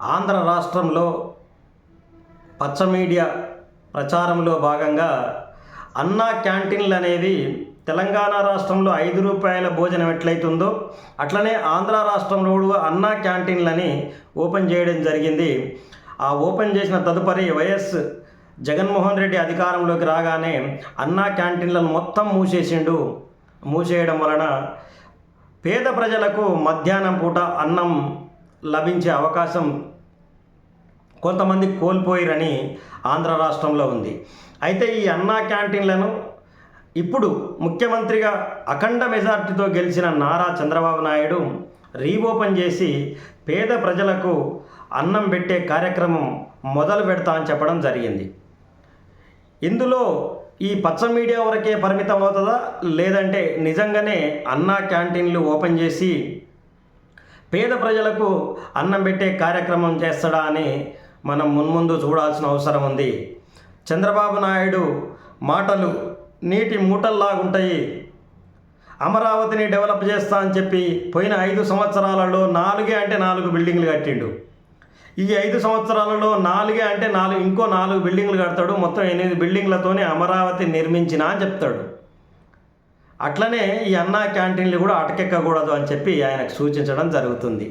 ఆంధ్ర రాష్ట్రంలో పచ్చ మీడియా ప్రచారంలో భాగంగా అన్నా క్యాంటీన్లు అనేవి తెలంగాణ రాష్ట్రంలో ఐదు రూపాయల భోజనం ఎట్లయితుందో అట్లనే ఆంధ్ర రాష్ట్రంలో కూడా అన్నా క్యాంటీన్లని ఓపెన్ చేయడం జరిగింది. ఆ ఓపెన్ చేసిన తదుపరి వైఎస్ జగన్మోహన్ రెడ్డి అధికారంలోకి రాగానే అన్నా క్యాంటీన్లను మొత్తం మూసేసిండు. మూసేయడం వలన పేద ప్రజలకు మధ్యాహ్నం పూట అన్నం లభించే అవకాశం కొంతమంది కోల్పోయిరని ఆంధ్ర రాష్ట్రంలో ఉంది. అయితే ఈ అన్నా క్యాంటీన్లను ఇప్పుడు ముఖ్యమంత్రిగా అఖండ మెజార్టీతో గెలిచిన నారా చంద్రబాబు నాయుడు రీఓపెన్ చేసి పేద ప్రజలకు అన్నం పెట్టే కార్యక్రమం మొదలు పెడతా అని చెప్పడం జరిగింది. ఇందులో ఈ పచ్చ మీడియా వరకే పరిమితం అవుతుందా లేదంటే నిజంగానే అన్నా క్యాంటీన్లు ఓపెన్ చేసి పేద ప్రజలకు అన్నం పెట్టే కార్యక్రమం చేస్తాడా అని మనం మున్ముందు చూడాల్సిన అవసరం ఉంది. చంద్రబాబు నాయుడు మాటలు నీటి మూటల్లాగుంటాయి. అమరావతిని డెవలప్ చేస్తా అని చెప్పి పోయిన ఐదు సంవత్సరాలలో నాలుగే అంటే నాలుగు బిల్డింగ్లు కట్టిండు. ఈ ఐదు సంవత్సరాలలో నాలుగే అంటే నాలుగు ఇంకో నాలుగు బిల్డింగ్లు కడతాడు. మొత్తం ఎనిమిది బిల్డింగ్లతోనే అమరావతి నిర్మించిన అని చెప్తాడు. అట్లనే ఈ అన్నా క్యాంటీన్లు కూడా అటకెక్కకూడదు అని చెప్పి ఆయనకు సూచించడం జరుగుతుంది.